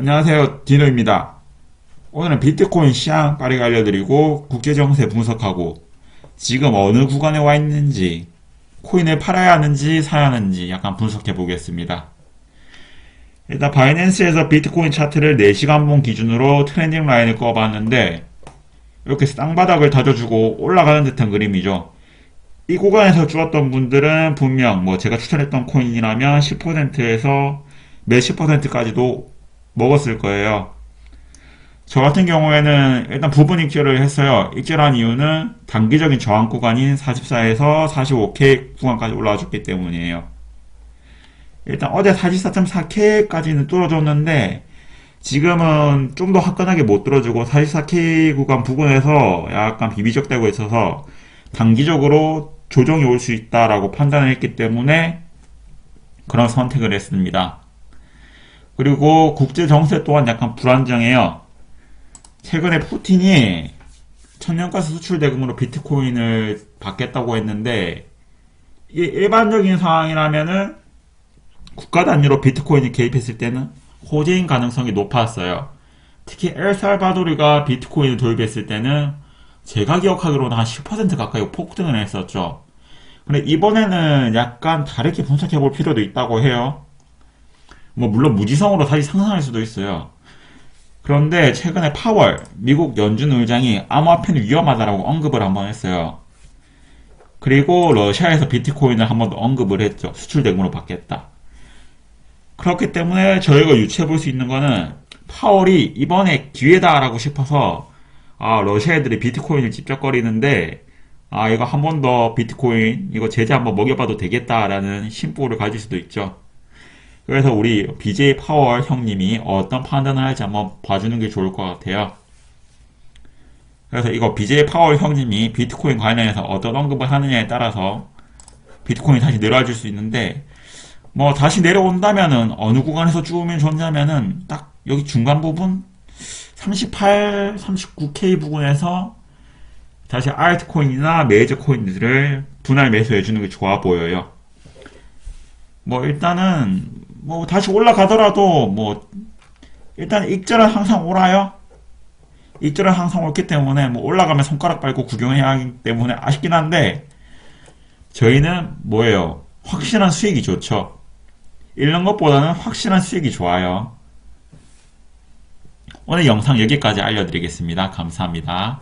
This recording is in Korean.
안녕하세요. 디노입니다. 오늘은 비트코인 시황 빠르게 알려드리고 국제정세 분석하고 지금 어느 구간에 와 있는지 코인을 팔아야 하는지 사야 하는지 약간 분석해 보겠습니다. 일단 바이낸스에서 비트코인 차트를 4시간봉 기준으로 트렌딩 라인을 꺼봤는데 이렇게 쌍바닥을 다져주고 올라가는 듯한 그림이죠. 이 구간에서 주었던 분들은 분명 뭐 제가 추천했던 코인이라면 10%에서 몇십 퍼센트까지도 먹었을 거예요. 저 같은 경우에는 일단 부분 익절을 했어요. 익절한 이유는 단기적인 저항 구간인 44에서 45K 구간까지 올라와 줬기 때문이에요. 일단 어제 44.4K까지는 뚫어줬는데 지금은 좀 더 화끈하게 못 뚫어주고 44K 구간 부근에서 약간 비비적대고 있어서 단기적으로 조정이 올 수 있다라고 판단을 했기 때문에 그런 선택을 했습니다. 그리고 국제 정세 또한 약간 불안정해요. 최근에 푸틴이 천연가스 수출 대금으로 비트코인을 받겠다고 했는데 이게 일반적인 상황이라면은 국가 단위로 비트코인이 개입했을 때는 호재인 가능성이 높았어요. 특히 엘살바도르가 비트코인을 도입했을 때는 제가 기억하기로는 한 10% 가까이 폭등을 했었죠. 근데 이번에는 약간 다르게 분석해 볼 필요도 있다고 해요. 뭐 물론 무지성으로 다시 상승할 수도 있어요. 그런데 최근에 파월 미국 연준 의장이 암호화폐는 위험하다라고 언급을 한번 했어요. 그리고 러시아에서 비트코인을 한번더 언급을 했죠. 수출 대금으로 받겠다. 그렇기 때문에 저희가 유추해 볼 수 있는 거는 파월이 이번에 기회다라고 싶어서 아 러시아 애들이 비트코인을 집적거리는데 아 이거 한 번 더 비트코인 이거 제재 한번 먹여봐도 되겠다라는 심보를 가질 수도 있죠. 그래서 우리 BJ 파월 형님이 어떤 판단을 할지 한번 봐주는 게 좋을 것 같아요. 그래서 이거 BJ 파월 형님이 비트코인 관련해서 어떤 언급을 하느냐에 따라서 비트코인이 다시 내려와줄 수 있는데 뭐 다시 내려온다면은 어느 구간에서 죽으면 좋냐면은 딱 여기 중간 부분 38, 39K 부분에서 다시 알트코인이나 메이저 코인들을 분할 매수해 주는 게 좋아 보여요. 뭐 일단은 뭐 다시 올라가더라도 뭐 일단 익절은 항상 오라요. 익절은 항상 옳기 때문에 뭐 올라가면 손가락 빨고 구경해야 하기 때문에 아쉽긴 한데 저희는 뭐예요? 확실한 수익이 좋죠. 잃는 것보다는 확실한 수익이 좋아요. 오늘 영상 여기까지 알려드리겠습니다. 감사합니다.